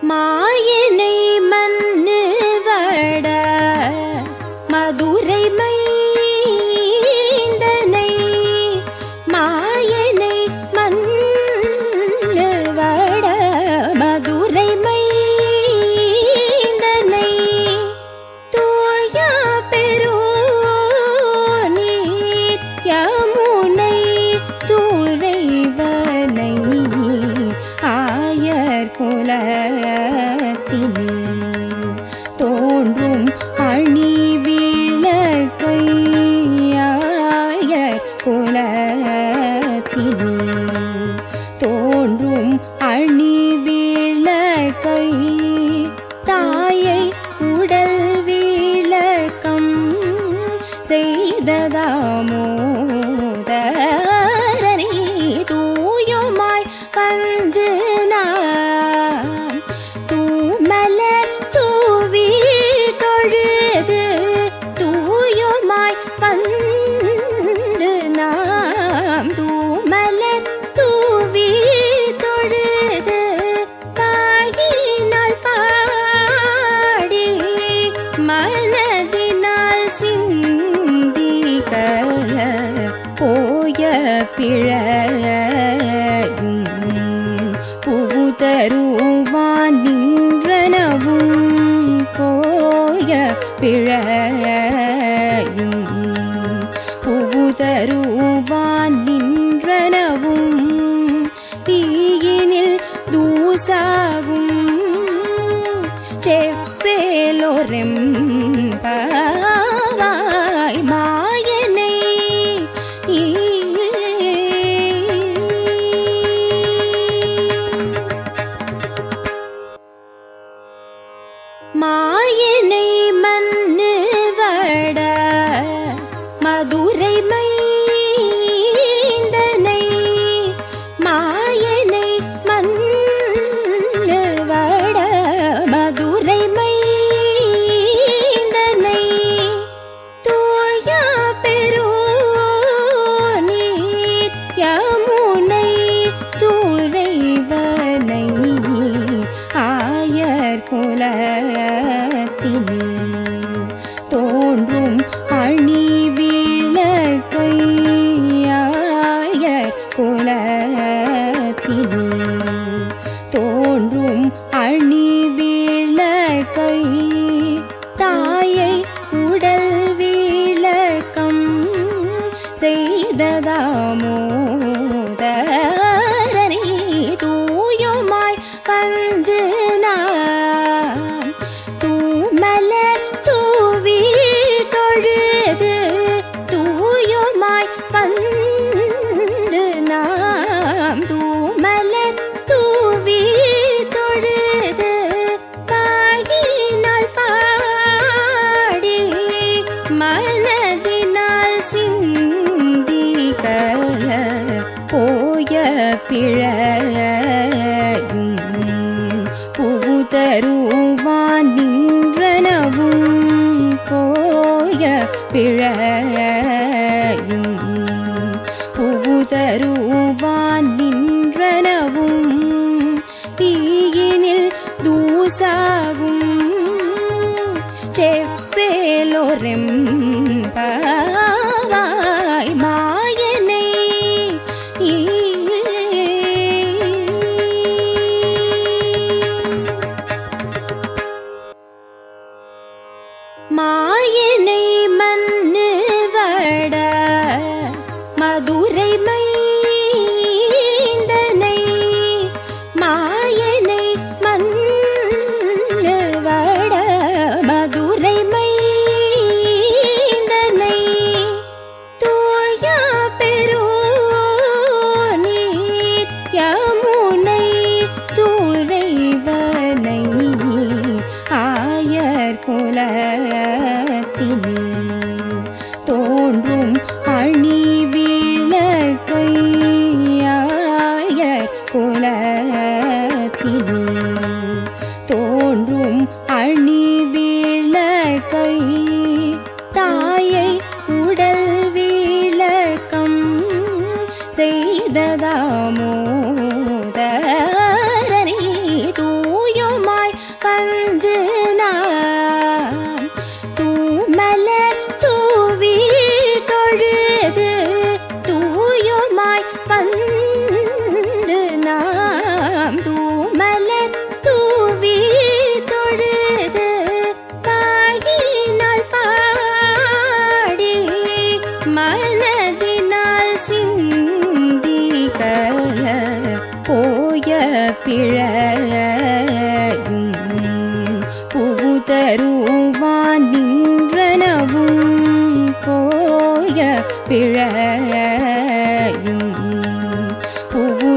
மாயனை കുലത്തിനേ చెప్పేలో రెం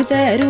తరు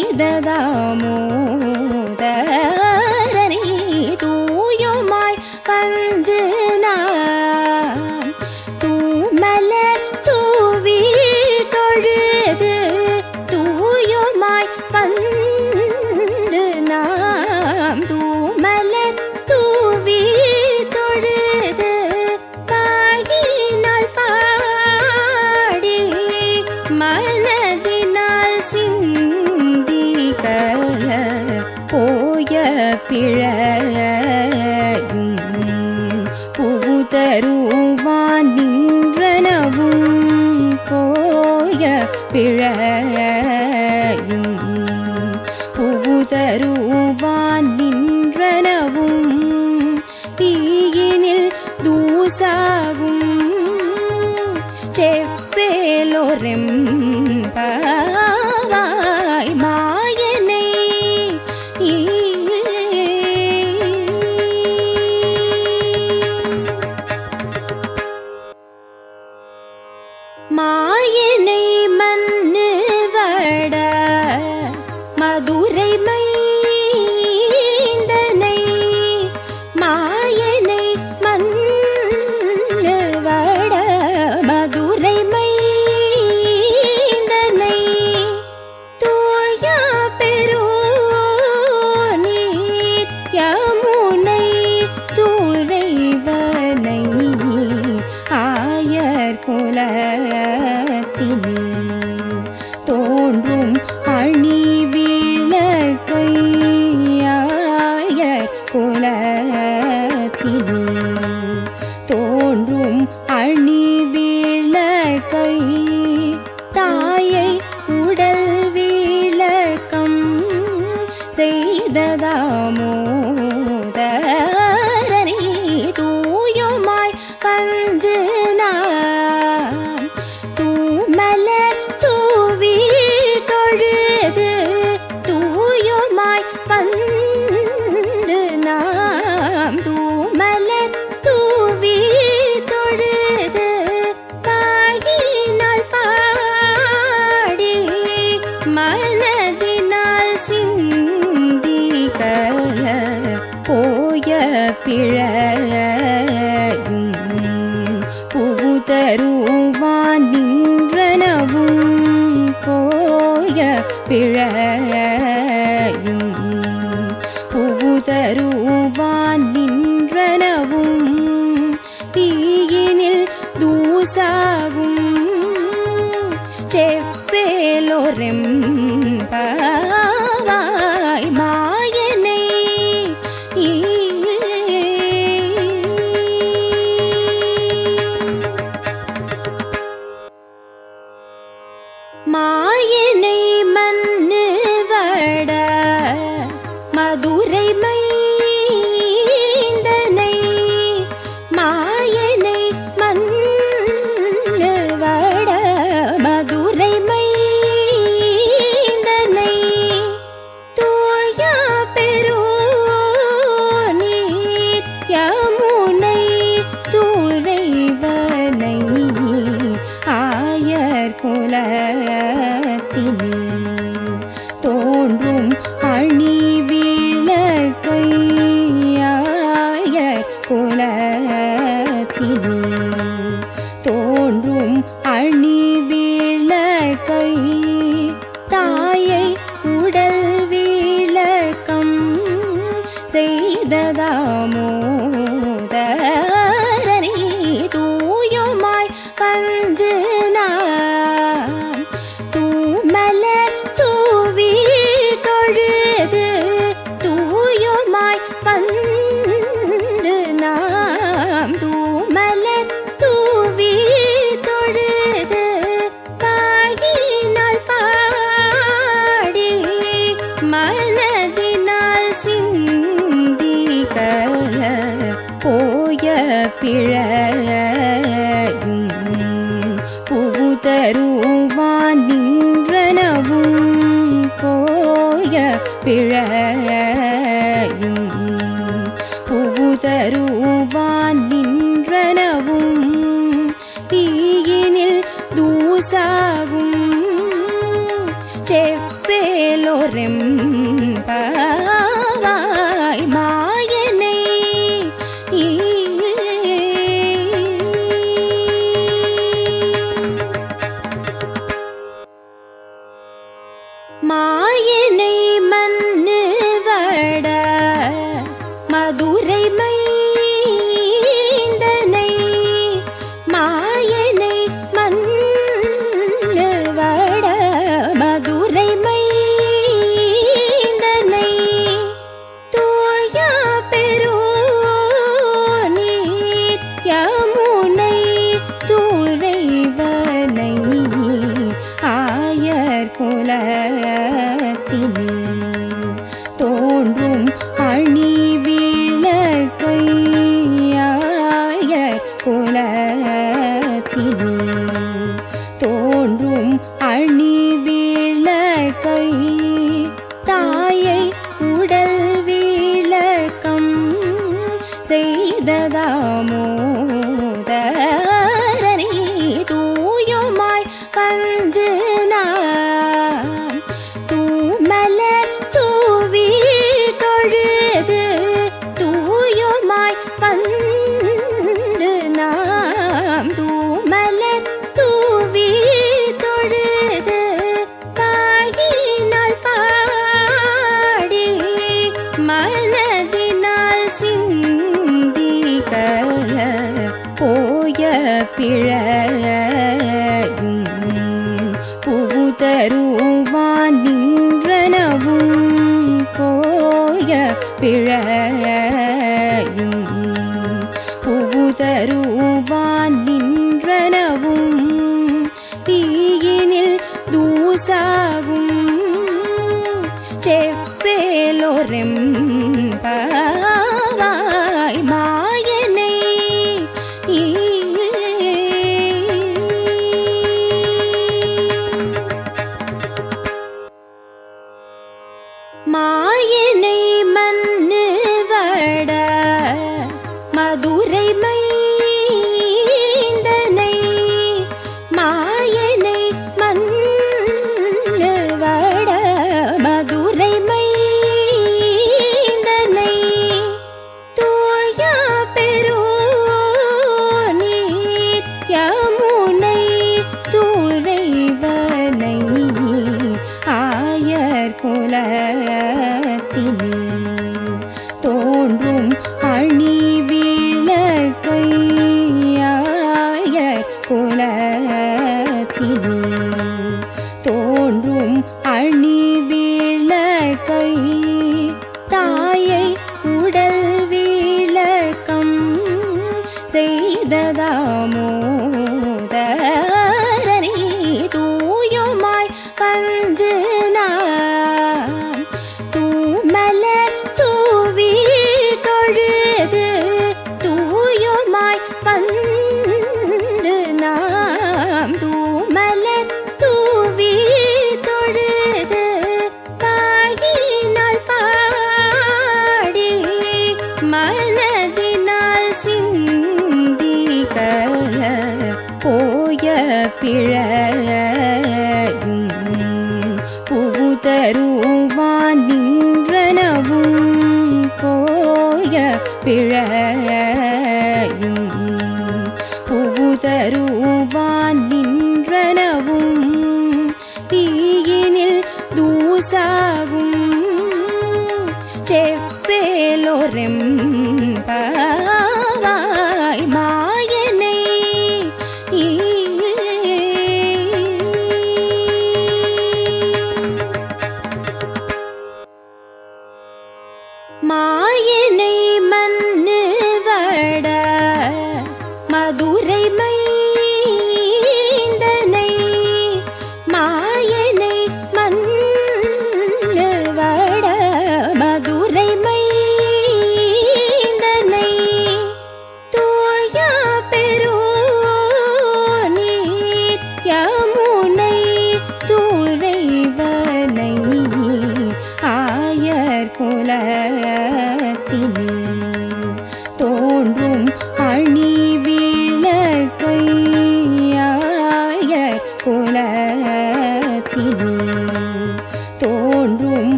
ఎదదాము நின்றனவும் போய பிழையும் புகுதரு 背 போய பிழையும் புகுதருவான் நின்றனவும் போய பிழை Mom. பிழையும் புகுதருவான் குலத்தினில். చెప్పేలో రెంపా புகுதருவான் நின்றனவும்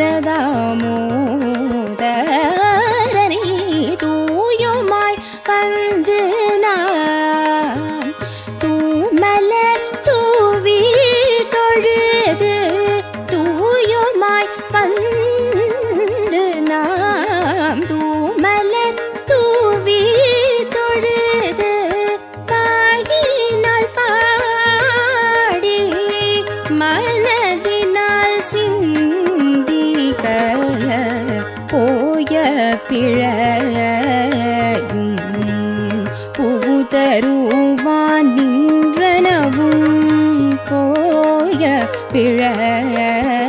దామో பிழ.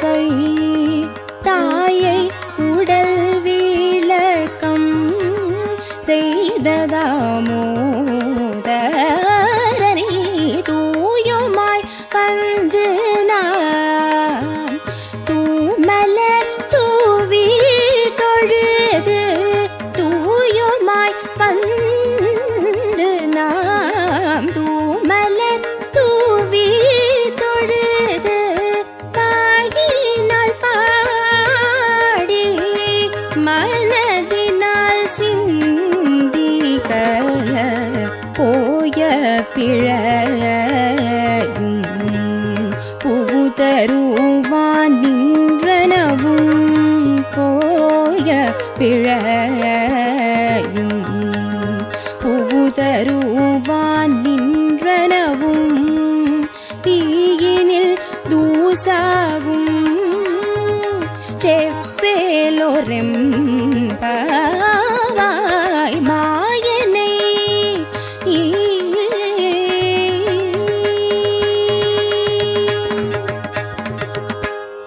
该 பிழையும் புகுதருவான் நின்றனவும் போய பிழையும்